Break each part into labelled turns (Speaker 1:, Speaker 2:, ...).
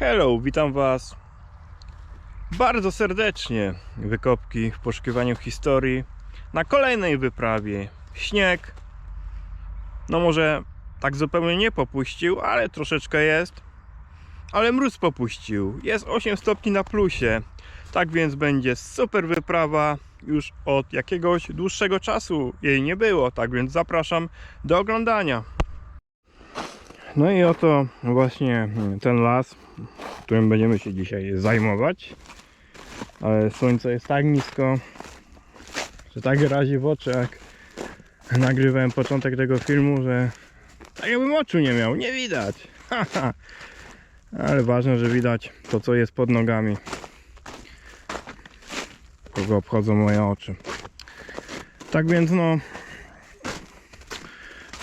Speaker 1: Hello, witam Was bardzo serdecznie. Wykopki w poszukiwaniu historii na kolejnej wyprawie. Śnieg, no może tak zupełnie nie popuścił, ale troszeczkę jest. Ale mróz popuścił. Jest 8 stopni na plusie. Tak więc będzie super wyprawa. Już od jakiegoś dłuższego czasu jej nie było. Tak więc zapraszam do oglądania. No i oto właśnie ten las, którym będziemy się dzisiaj zajmować. Ale słońce jest tak nisko, że tak razi w oczy, jak nagrywałem początek tego filmu, że tak jakbym oczu nie miał, nie widać. Ale ważne, że widać to, co jest pod nogami. Kogo obchodzą moje oczy. Tak więc no,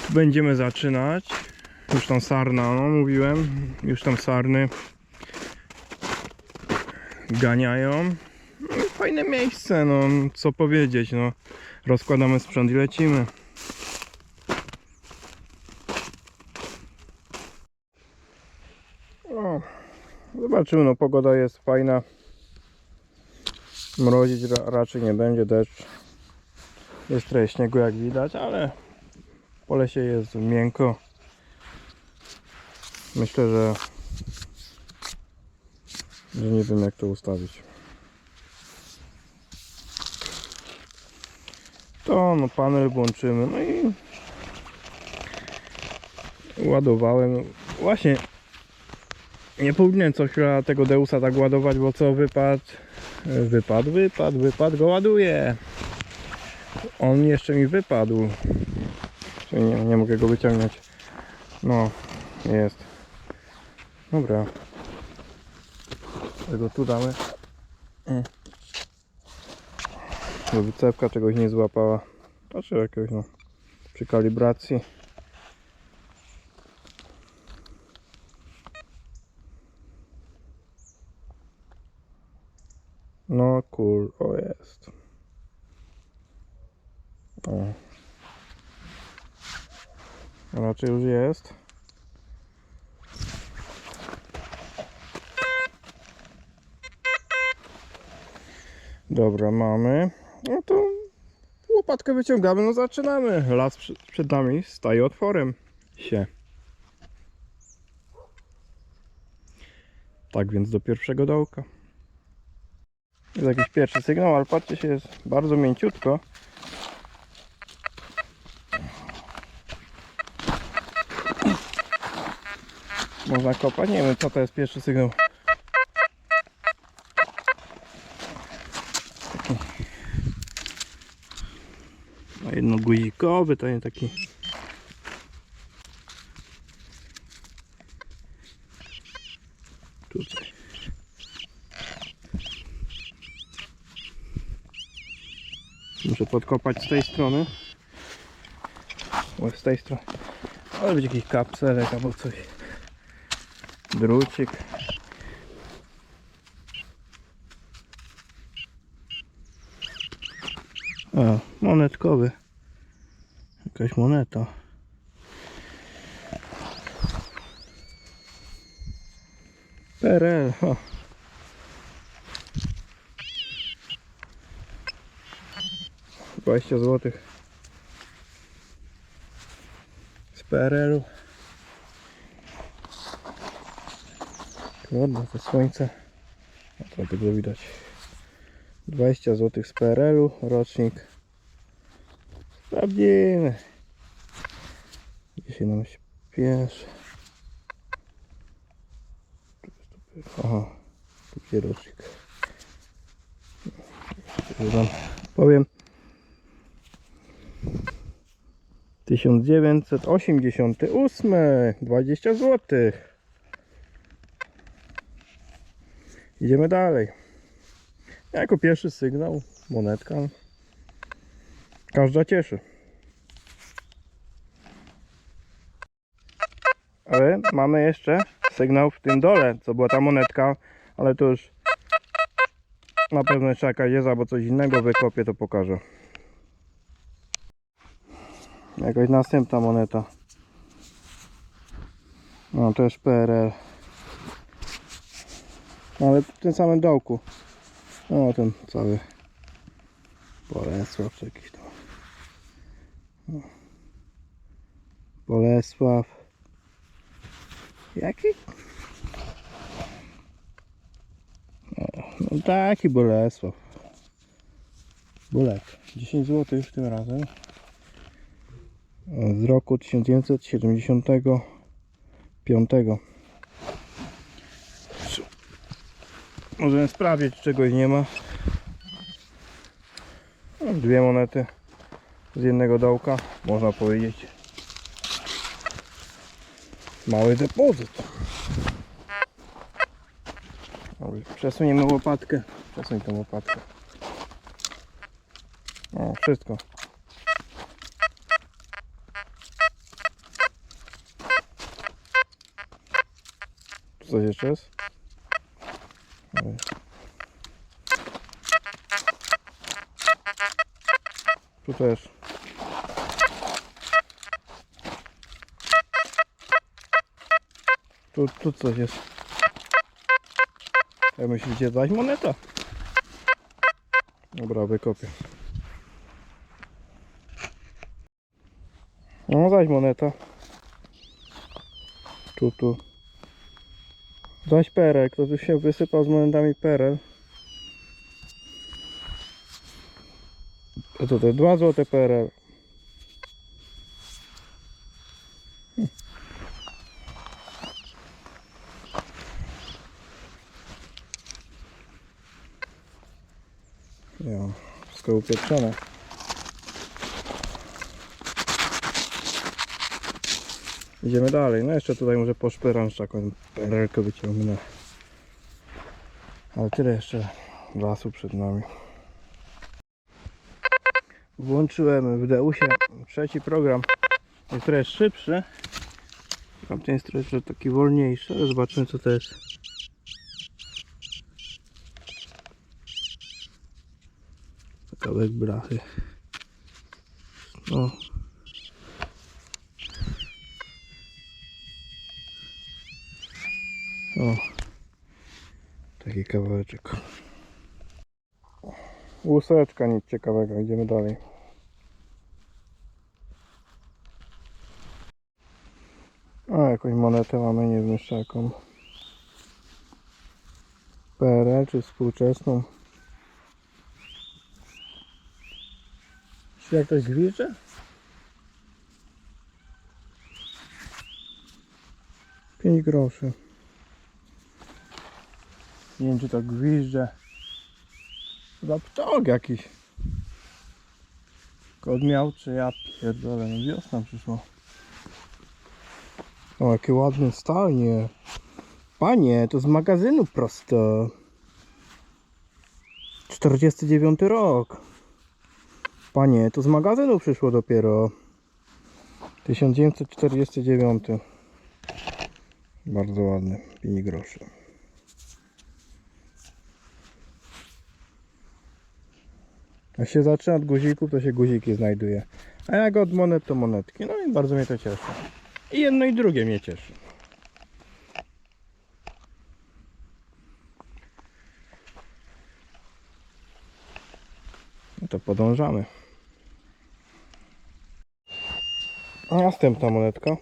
Speaker 1: będziemy zaczynać. Już tam sarna, no mówiłem, już tam sarny ganiają. No fajne miejsce, no co powiedzieć, no. Rozkładamy sprzęt i lecimy. O, zobaczymy, no pogoda jest fajna. Mrozić ra raczej nie będzie, deszcz. Jest trochę śniegu jak widać, ale po lesie jest miękko. Myślę, że, że nie wiem jak to ustawić. To no panel włączymy, no i ładowałem. Właśnie nie powinienem co chwila tego Deusa tak ładować, bo co wypadł, wypadł, wypadł, wypadł, go ładuję. On jeszcze mi wypadł. Nie, nie mogę go wyciągnąć. No, jest. Dobra. Tego tu damy. Bo wycewka czegoś nie złapała. Znaczy jakiegoś no. Przy kalibracji. No kur... O jest. O. Raczej już jest. Dobra, mamy. No to łopatkę wyciągamy, no zaczynamy. Las przed nami staje otworem się. Tak więc do pierwszego dołka. Jest jakiś pierwszy sygnał, ale patrzcie się, jest bardzo mięciutko. Można kopać, nie wiem co to jest pierwszy sygnał. Jedno guzikowy, to nie taki. Tutaj. Muszę podkopać z tej strony. O, z tej strony. Ale będzie jakiś kapselek albo coś. Drucik. A, monetkowy. Jakaś moneta. PRL, o. Dwadzieścia złotych z PRL-u. Ładne to słońce. A to tego widać. 20 zł z PRL-u, rocznik. Sprawdzimy. Dzisiaj nam jest tu- Aha, tu. Że wam powiem. 1988, 20 zł. Idziemy dalej. Jako pierwszy sygnał, monetka. Każda cieszy. Ale mamy jeszcze sygnał w tym dole, co była ta monetka, ale to już na pewno jeszcze jakaś jest albo coś innego wykopię, to pokażę. Jakaś następna moneta. No też PRL.
Speaker 2: No, ale w tym samym dołku. No ten cały Bolesław czy jakiś tam. Bolesław. Jaki? No taki Bolesław. Bulek. 10 zł już tym razem. Z roku 1975. Możemy sprawdzić, czy czegoś nie ma. Dwie monety z jednego dołka, można powiedzieć. Mały depozyt. Dobra, Przesuniemy łopatkę. Przesuń tą łopatkę. O, wszystko. Tu coś jeszcze jest? Tu też. Tu, tu coś jest. Jak myślicie, dać moneta? Dobra, wykopię. No, zaś moneta. Tu, tu. Zaś perel. Kto tu się wysypał z monetami perel? To te dwa złote perel. Ja, wszystko upieczone. Idziemy dalej. No jeszcze tutaj może poszperam, że taką perelkę wyciągnę. Ale tyle jeszcze lasu przed nami. Włączyłem w Deusie trzeci program. Jest trochę szybszy. Tamten jest trochę taki wolniejszy, ale zobaczymy co to jest. Kawałek brachy. No. O. Taki kawałeczek. Łuseczka, nic ciekawego, idziemy dalej. A, jakąś monetę mamy, nie wiem jeszcze jaką. PRL czy współczesną. Czy jak ktoś? Pięć groszy. Nie wiem czy to gwizdże. Chyba ptok jakiś. Kod miał, czy ja pierdolę, no wiosna przyszła. O, jakie ładne stanie. Panie, to z magazynu prosto. 49 rok. Panie, to z magazynu przyszło dopiero. 1949. Bardzo ładny. 5 groszy. Jak się zaczyna od guzików, to się guziki znajduje. A jak od monet, to monetki. No i bardzo mnie to cieszy. I jedno i drugie mnie cieszy. No to podążamy. Następna monetka.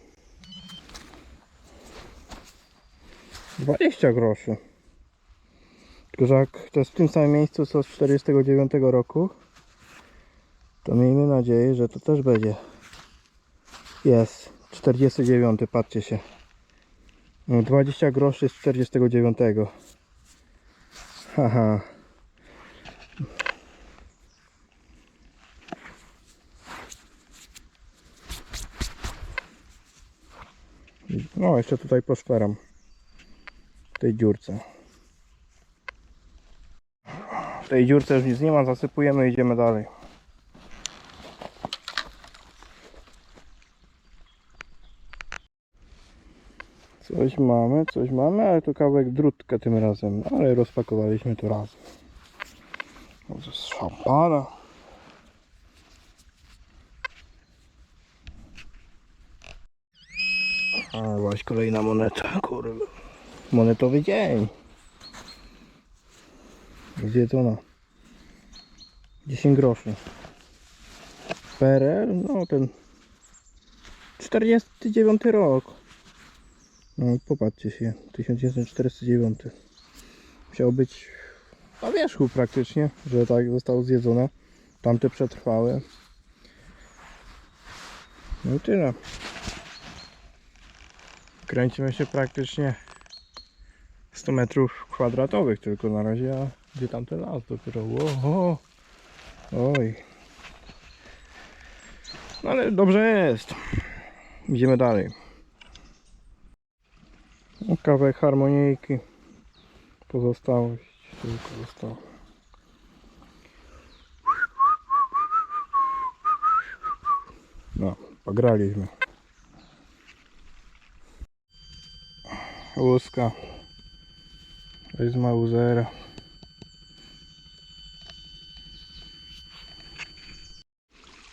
Speaker 2: 20 groszy. Tylko, że jak to jest w tym samym miejscu co z 49 roku, to miejmy nadzieję, że to też będzie. Jest. 49, patrzcie się. No, 20 groszy z 49. Haha. No, jeszcze tutaj poszperam. W tej dziurce. W tej dziurce już nic nie ma, zasypujemy i idziemy dalej. Coś mamy, coś mamy, ale to kawałek drutkę tym razem. Ale rozpakowaliśmy to razem. To jest szampana. Kolejna moneta, kurwa. Monetowy dzień. Zjedzona. 10 groszy. PRL, no ten 49 rok. No popatrzcie się, 1949. Musiał być na wierzchu praktycznie, że tak zostało zjedzone. Tamte przetrwały. No i tyle. Kręcimy się praktycznie 100 metrów kwadratowych tylko na razie, a gdzie tamten las dopiero? Oho. Oj. No ale dobrze jest. Idziemy dalej. No, Kawałek harmonijki. Pozostałość tylko została. No, pograliśmy. Łuska. Jest Mauzera.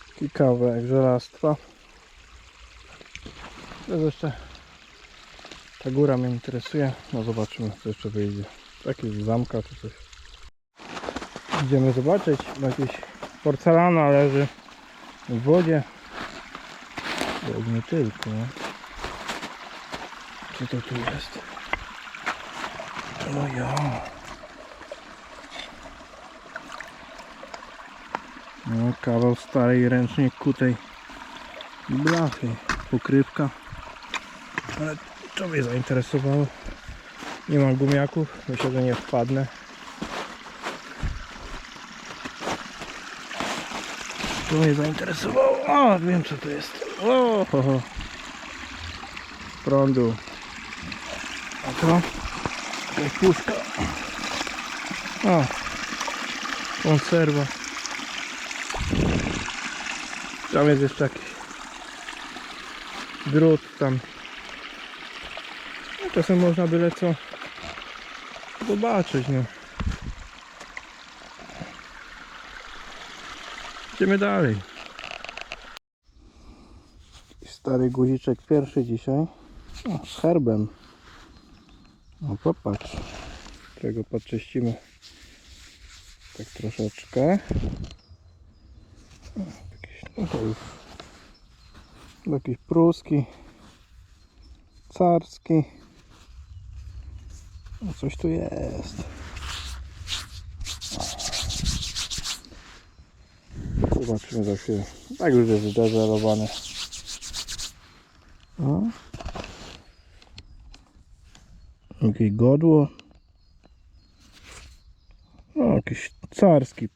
Speaker 2: Taki kawałek żelastwa. To jeszcze ta góra mnie interesuje. No zobaczymy co jeszcze wyjdzie. Jakiś zamka czy coś. Idziemy zobaczyć. Bo Jakieś porcelana leży w wodzie. Jak nie tylko. no. Co to tu jest? No ja. No, kawał starej ręcznie kutej blachy. Pokrywka. Ale to mnie zainteresowało. Nie mam gumiaków, myślę, że nie wpadnę. To mnie zainteresowało. O, wiem co to jest. O, ho, ho. Prądu. Jakaś puszka. O, konserwa. Tam jest jeszcze jakiś drut tam. No, czasem można byle co zobaczyć, no. Idziemy dalej. Stary guziczek pierwszy dzisiaj. O, z herbem. No popatrz. Którego podczyścimy. Tak troszeczkę. O, jakiś, no to już jakiś pruski. Carski. No coś tu jest. Zobaczymy za chwilę. Tak już jest zdezelowane. O. Jakieś godło. No, jakiś carski.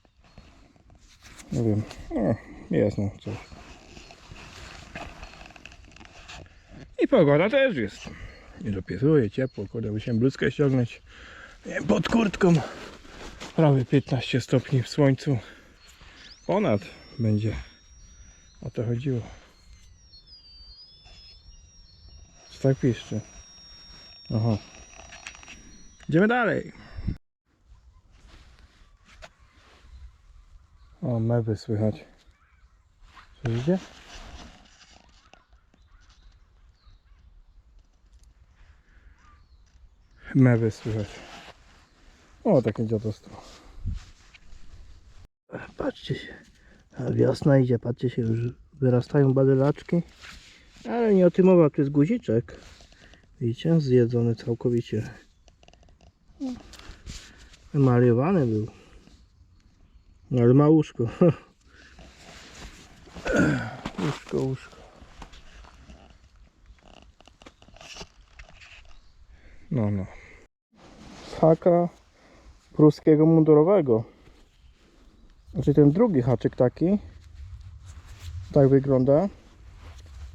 Speaker 2: Nie wiem. O, jest no coś. I pogoda też jest. Nie dopisuje, ciepło, kurde, musiałem bluzkę ściągnąć. Wiem, pod kurtką. Prawie 15 stopni w słońcu. Ponad będzie. O to chodziło. Co tak piszczy? Aha. Idziemy dalej. O, mewy słychać. Słyszycie? Mewy słychać. O, takie dziadostwo. Patrzcie się. A wiosna idzie, patrzcie się, już wyrastają badylaczki. Ale nie o tym mowa, tu jest guziczek. Widzicie? Zjedzony całkowicie. Emaliowany był. Ale ma łóżko. łóżko, łóżko. No, no. Haka pruskiego mundurowego. Znaczy ten drugi haczyk taki. Tak wygląda.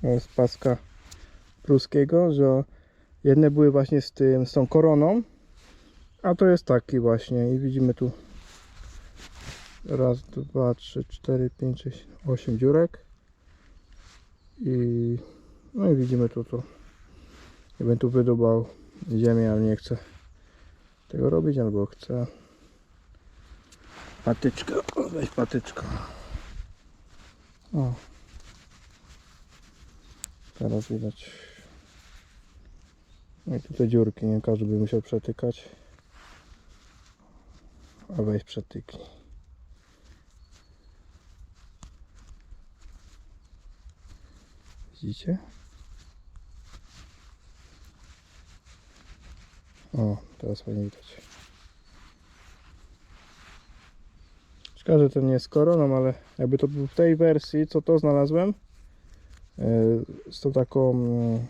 Speaker 2: To jest paska pruskiego, że jedne były właśnie z tym, z tą koroną. A to jest taki właśnie i widzimy tu raz, dwa, trzy, cztery, pięć, sześć, osiem dziurek. I no i widzimy tu to. Ja bym tu wydobał ziemię, ale nie chcę tego robić, albo chcę patyczkę, o, weź patyczkę. O. Teraz widać. No i tutaj dziurki, nie każdy by musiał przetykać. A weź. Widzicie? O, teraz fajnie widać. Szkoda, że to nie jest koroną, ale jakby to był w tej wersji, co to znalazłem, yy, z tą taką mm,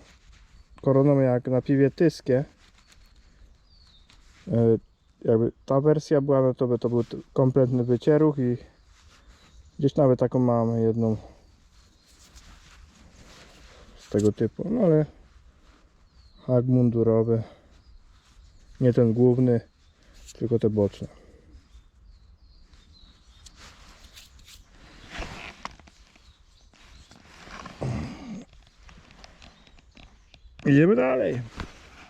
Speaker 2: koroną jak na piwie tyskie, yy, jakby ta wersja była, no to by to był kompletny wycieruch i gdzieś nawet taką mamy jedną z tego typu, no ale hak mundurowy, nie ten główny, tylko te boczne. Idziemy dalej.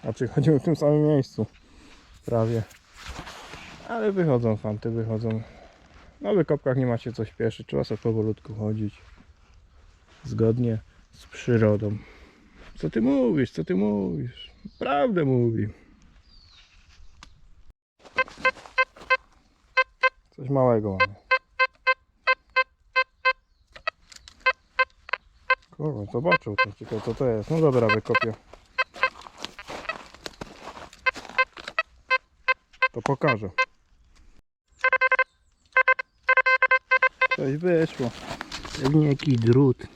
Speaker 2: Znaczy chodzimy w tym samym miejscu. Prawie. Ale wychodzą fanty, wychodzą. Na wykopkach nie ma się co śpieszyć. Trzeba sobie powolutku chodzić. Zgodnie z przyrodą. Co ty mówisz? Co ty mówisz? Prawdę mówi. Coś małego mamy. Kurwa, zobaczył to. Ciekawe co to jest. No dobra, wykopię. To pokażę. Coś wyszło. Pewnie jakiś drut.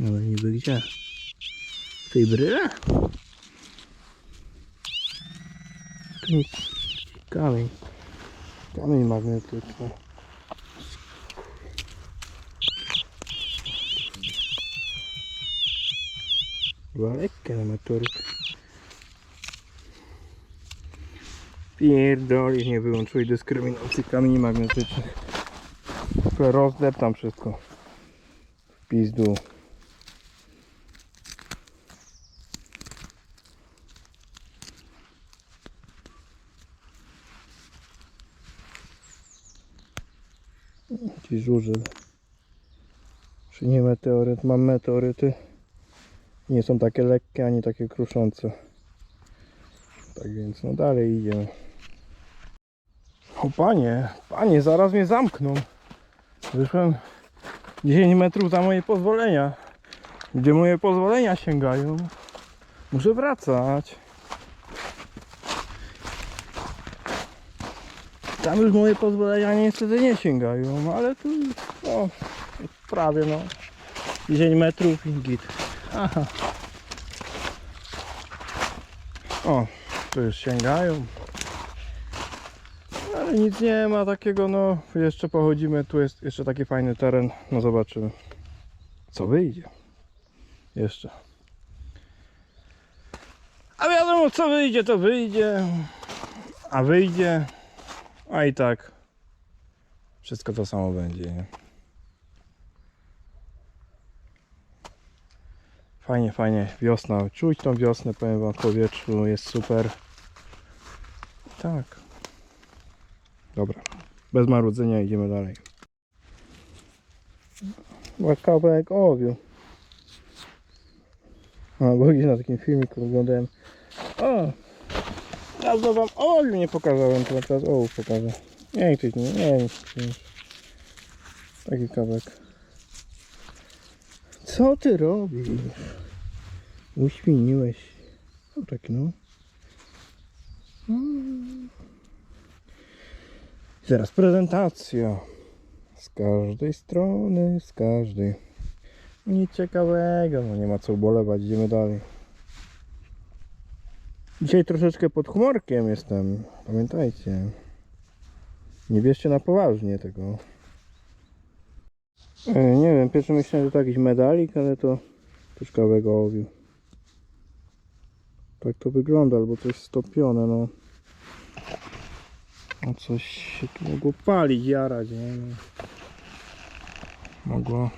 Speaker 2: No ale niby gdzie? W tej bryle? Tu nic. Kamień. Kamień magnetyczny. Była lekka na motorek. Pierdolisz, nie wyłączyłeś dyskryminacji kamieni magnetycznych. Rozdeptam wszystko. W pizdu. Jakiś żużel. Czy nie meteoryt? Mam meteoryty. Nie są takie lekkie, ani takie kruszące. Tak więc no dalej idziemy. O panie, panie, zaraz mnie zamkną. Wyszłem 10 metrów za moje pozwolenia. Gdzie moje pozwolenia sięgają? Muszę wracać. Tam już moje pozwolenia niestety nie sięgają, ale tu no, prawie no 10 metrów i git. Aha. O, tu już sięgają. Ale nic nie ma takiego, no jeszcze pochodzimy, tu jest jeszcze taki fajny teren, no zobaczymy co wyjdzie. Jeszcze. A wiadomo co wyjdzie, to wyjdzie. A wyjdzie, a i tak wszystko to samo będzie, nie? Fajnie, fajnie, wiosna, czuć tą wiosnę, powiem wam, w powietrzu jest super. Tak. Dobra, bez marudzenia idziemy dalej. Ma kawałek owiu. A, bo gdzieś na takim filmiku oglądałem. O! Dawno wam owiu nie pokazałem, to teraz ołów pokażę. Nie, ktoś nie, nie, nie. Taki kawałek. Co ty robisz? Uświniłeś. No taki no. Mm. Teraz prezentacja. Z każdej strony, z każdej. Nic ciekawego, no nie ma co ubolewać, idziemy dalej. Dzisiaj troszeczkę pod humorkiem jestem, pamiętajcie. Nie bierzcie na poważnie tego. E, nie wiem, pierwsze myślałem, że to jakiś medalik, ale to kawałek owiu. Tak to wygląda, albo coś stopione, no. No coś się tu mogło palić, jarać, nie? No. Mogło.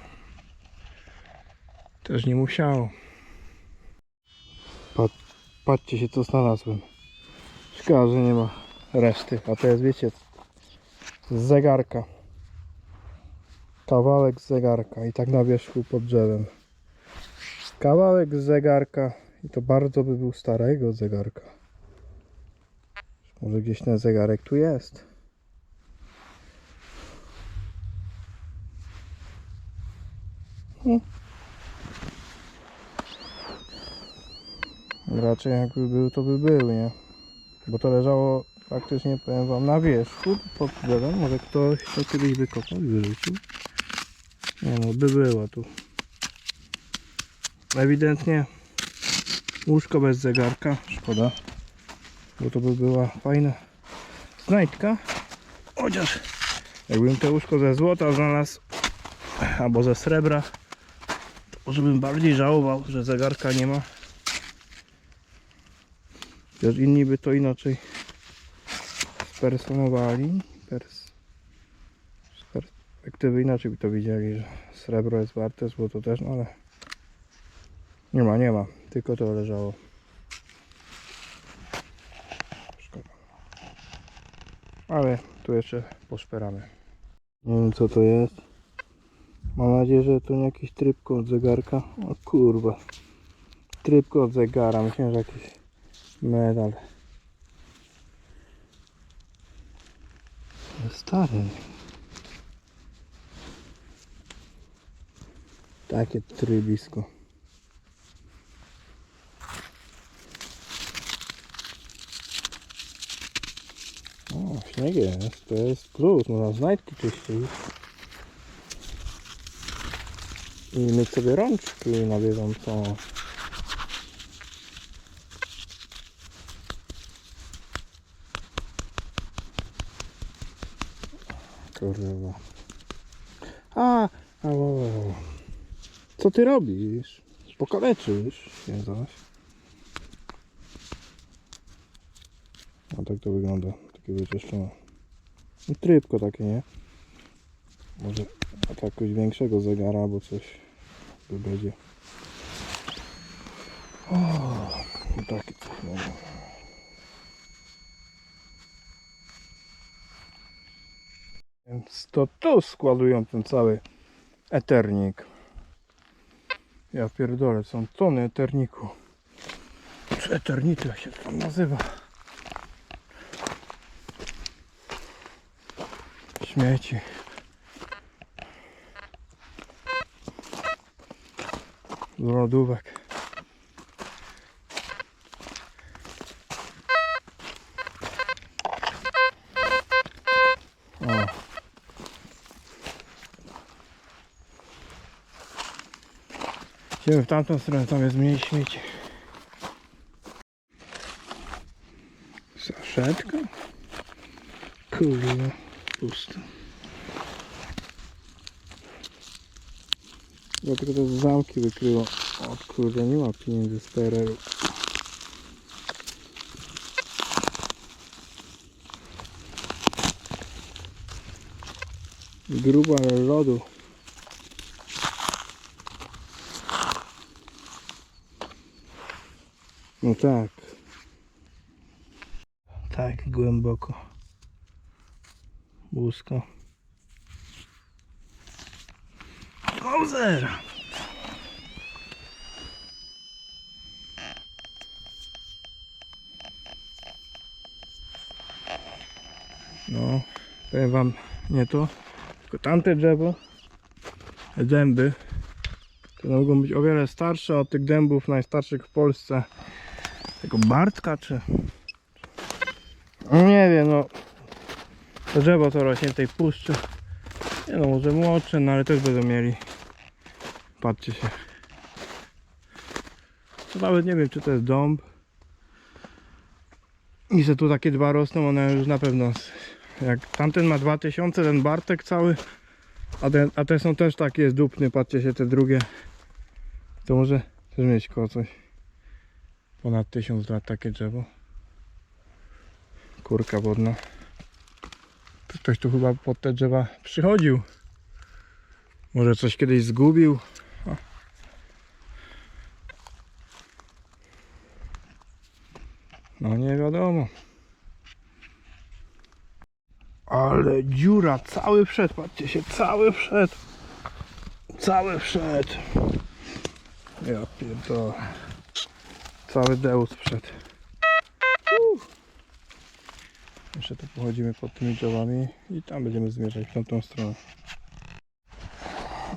Speaker 2: Też nie musiało. Pat, patrzcie się co znalazłem. Szkoda, że nie ma reszty. A to jest, wiecie, z zegarka. Kawałek z zegarka i tak na wierzchu pod drzewem. Kawałek z zegarka I to bardzo by był starego zegarka. Może gdzieś ten zegarek tu jest. Hmm. Raczej jakby był, to by był, nie? Bo to leżało praktycznie, powiem wam, na wierzchu pod drzewem. Może ktoś to kiedyś wykopał i wyrzucił. Nie no, by było tu. Ewidentnie łóżko bez zegarka. Szkoda. Bo to by była fajna znajdka. Chociaż jakbym to łóżko ze złota znalazł albo ze srebra, to może bym bardziej żałował, że zegarka nie ma. Chociaż inni by to inaczej spersonowali. Pers z perspektywy inaczej by to widzieli, że srebro jest warte, złoto też, no ale nie ma, nie ma. Tylko to leżało. Ale tu jeszcze poszperamy. Nie wiem co to jest. Mam nadzieję, że to nie jakiś trybko od zegarka. O kurwa. Trybko od zegara. Myślałem, że jakiś medal. Stary. Takie trybisko. O, śnieg jest, to jest plus, można znajdki czyścić. I myć sobie rączki na bieżąco. Kurwa. A, a, co ty robisz? Pokaleczysz się zaś. A tak to wygląda, takie wyczyszczone. I trybko takie, nie? Może od jakiegoś większego zegara albo coś tu będzie. O, takie coś. Więc to tu składują ten cały eternik. Ja pierdolę, są tony eterniku. Czy eternitu jak się to nazywa? Śmieci. Z lodówek. Idziemy w tamtą stronę, tam jest mniej śmieci. Saszetka? Kurwa, pusto. Dlatego to zamki wykryło. O kurde, nie ma pieniędzy z PRL-u. Gruba lodu. No tak. Tak głęboko. Łusko. Kozer! No, powiem wam nie to, tylko tamte drzewo, dęby, to mogą być o wiele starsze od tych dębów najstarszych w Polsce. Tego Bartka czy... No nie wiem, no. Drzewo to rośnie tej puszczy. Nie no, może młodsze, no ale też będą mieli. Patrzcie się. To nawet nie wiem, czy to jest dąb. I że tu takie dwa rosną, one już na pewno. Jak tamten ma 2000, ten Bartek cały. A te, a te są też takie zdupny, patrzcie się, te drugie. To może też mieć koło coś. Ponad 1000 lat takie drzewo. Kurka wodna. Ktoś tu chyba pod te drzewa przychodził. Może coś kiedyś zgubił. No nie wiadomo. Ale dziura, cały wszedł, patrzcie się, cały wszedł. Cały wszedł. Ja pierdolę. Cały deus wszedł. Jeszcze tu pochodzimy pod tymi drzewami i tam będziemy zmierzać w tamtą stronę.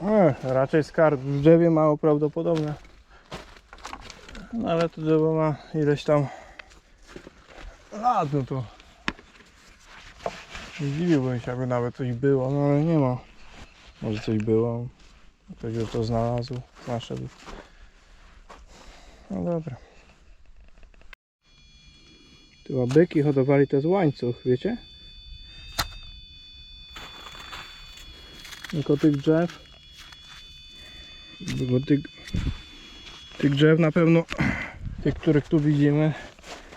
Speaker 2: Ech, raczej skarb w drzewie mało prawdopodobne. No ale to drzewo ma ileś tam lat, no to nie zdziwiłbym się, jakby nawet coś było, no ale nie ma. Może coś było, ktoś by to znalazł, naszedł. No dobra. Tu a byki hodowali to z łańcuch, wiecie? Tylko tych drzew. Bo tych, tych drzew na pewno, tych, których tu widzimy,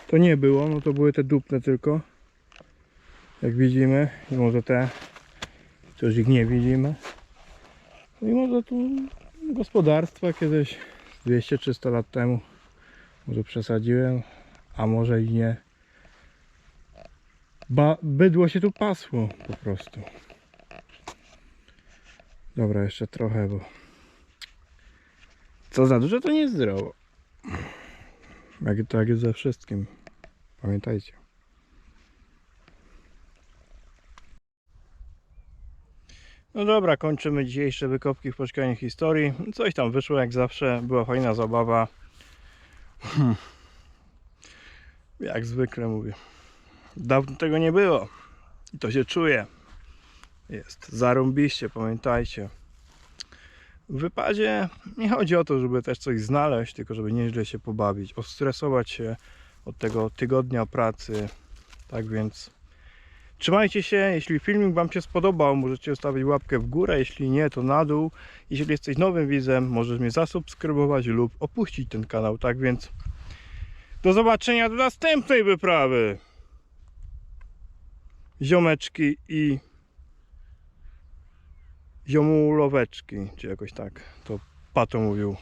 Speaker 2: to nie było, no to były te dupne tylko. Jak widzimy, i może te, coś ich nie widzimy. No i może tu gospodarstwa kiedyś 200-300 lat temu. Może przesadziłem, a może i nie. Ba bydło się tu pasło po prostu. Dobra, jeszcze trochę, bo co za dużo to nie zdrowo. Jak tak jest ze wszystkim. Pamiętajcie. No dobra, kończymy dzisiejsze wykopki w poszukiwaniu historii. Coś tam wyszło jak zawsze, była fajna zabawa. Hmm. Jak zwykle mówię. Dawno tego nie było. I to się czuje. Jest zarąbiście, pamiętajcie. W wypadzie nie chodzi o to, żeby też coś znaleźć, tylko żeby nieźle się pobawić, ostresować się od tego tygodnia pracy. Tak więc trzymajcie się. Jeśli filmik Wam się spodobał, możecie zostawić łapkę w górę. Jeśli nie, to na dół. Jeśli jesteś nowym widzem, możesz mnie zasubskrybować lub opuścić ten kanał. Tak więc do zobaczenia do następnej wyprawy. Ziomeczki i ziomuloweczki, czy jakoś tak to Pato mówił.